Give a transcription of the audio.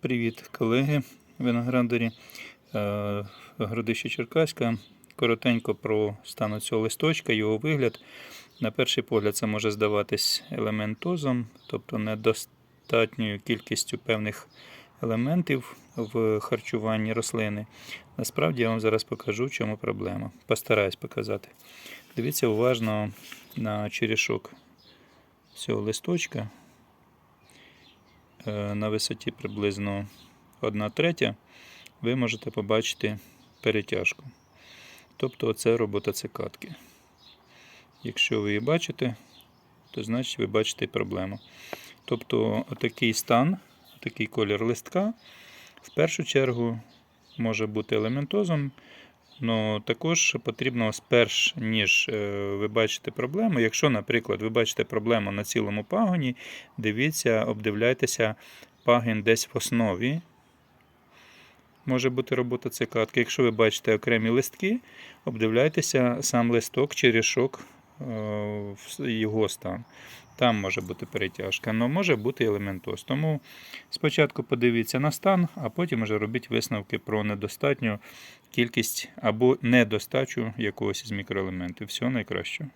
Привіт, колеги, виноградарі е, Городище Черкаська. Коротенько про стан цього листочка, його вигляд. На перший погляд, це може здаватись елементозом, тобто недостатньою кількістю певних елементів в харчуванні рослини. Насправді я вам зараз покажу, в чому проблема. Постараюсь показати. Дивіться уважно на черешок цього листочка на висоті приблизно 1 третя, ви можете побачити перетяжку. Тобто це робота цикатки. Якщо ви її бачите, то значить ви бачите проблему. Тобто такий стан, такий колір листка в першу чергу може бути елементозом. Ну, також потрібно сперш, ніж е, ви бачите проблему. Якщо, наприклад, ви бачите проблему на цілому пагоні, дивіться, обдивляйтеся пагін десь в основі. Може бути робота цикатки. Якщо ви бачите окремі листки, обдивляйтеся сам листок, чи в його стан. Там може бути перетяжка, але може бути елементоз. Тому спочатку подивіться на стан, а потім вже робіть висновки про недостатню кількість або недостачу якогось із мікроелементів. Всього найкращого.